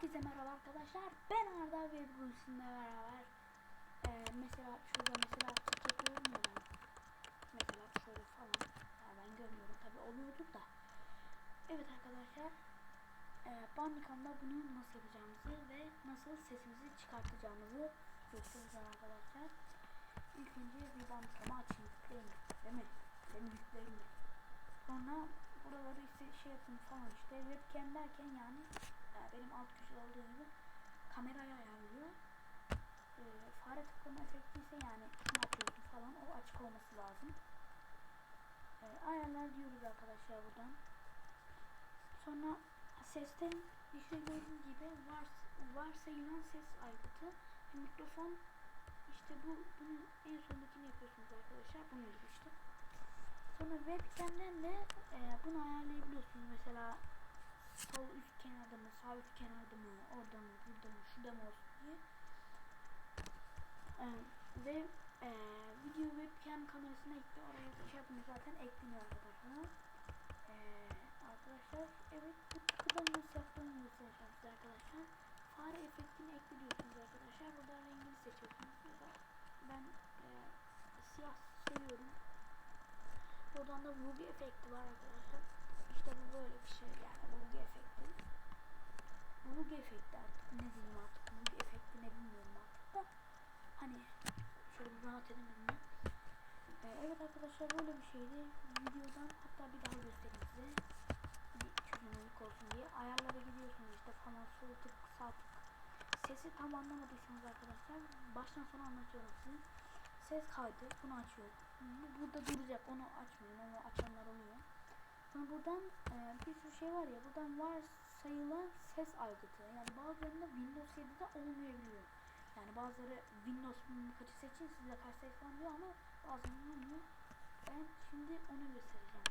Herkese merhaba arkadaşlar. Ben Arda ve bugün sizinle beraber e, mesela şurada mesela çekiyorum ya ben. Mesela şöyle falan. Ya ben görmüyorum tabi oluyordur da. Evet arkadaşlar. E, Bandicam'da bunu nasıl yapacağımızı ve nasıl sesimizi çıkartacağımızı göstereceğim arkadaşlar. İlk önce bir Bandicam'ı açayım. Değil mi? Değil mi? Değil mi? Sonra buraları işte şey yapın falan işte webcam derken yani benim alt köşede olduğu gibi kamerayı ayarlıyor. E, fare tıklama efekti ise yani açıyorsun falan o açık olması lazım. E, ayarlar diyoruz arkadaşlar buradan. Sonra sesten işte gördüğünüz gibi vars, varsayılan ses aygıtı mikrofon işte bu bunun en sondakini yapıyorsunuz arkadaşlar bunu işte. Sonra webcam'den de e, bunu ayarlayabiliyorsunuz. Mesela sol üst kenarda üst kenarda mı, orada mı, burada mı, şurada mı olsun diye. E, ve e, video webcam kamerasına ekle oraya şey yapınca zaten ekleniyor arkadaşlar. E, arkadaşlar evet tıkıdan nasıl yaptığını göstereceğim arkadaşlar. Fare efektini ekliyorsunuz arkadaşlar. Burada rengini seçiyorsunuz. Ben e, siyah seviyorum. Buradan da Ruby efekti var arkadaşlar. İşte bu böyle bir şey yani Ruby efekti. Ruby efekti artık ne diyeyim artık Ruby efekti ne bilmiyorum artık da. Hani şöyle rahat edemedim ben. Ee, evet arkadaşlar böyle bir şeydi. Videodan hatta bir daha göstereyim size. Bir çözünürlük olsun diye. Ayarlara gidiyorsunuz işte falan sol tık sağ tık. Sesi tam anlamadıysanız arkadaşlar baştan sona anlatıyorum size ses kaydı bunu açıyor. Bu burada duracak onu açmayın onu açanlar oluyor. Sonra buradan e, bir sürü şey var ya buradan var sayılan ses aygıtı. Yani bazılarında Windows 7'de olmayabiliyor. Yani bazıları Windows kaçı seçin size ses falan diyor ama bazıları olmuyor. Ben şimdi onu göstereceğim.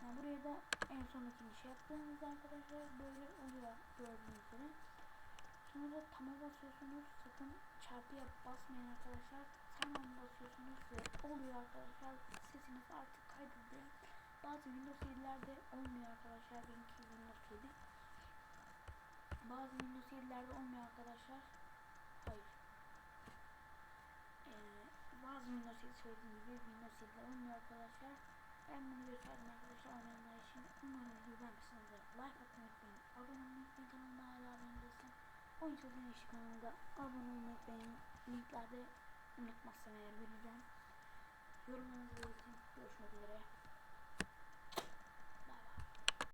Yani buraya da en sondakini şey yaptığımızda arkadaşlar böyle oluyor gördüğünüz üzere. Sonra da tama basıyorsunuz. Sakın çarpıya basmayın arkadaşlar. Tamam basıyorsunuz ve oluyor arkadaşlar. Sesiniz artık kaydedildi. Bazı Windows 7'lerde olmuyor arkadaşlar. Benimki Windows 7. Bazı Windows 7'lerde olmuyor arkadaşlar. Hayır. Ee, 7 söylediğim gibi Windows 7'de olmuyor arkadaşlar. Ben bunu gösterdim arkadaşlar oynayanlar için. Umarım videoyu beğenmişsinizdir. Like atmayı unutmayın. Abone olmayı unutmayın kanalıma hala abone değilsen. Oyuncu Güneş kanalında abone olmayı unutmayın. Linklerde unutmazsam eğer bileceğim. Yorumlarınızı belirtin. Görüşmek üzere.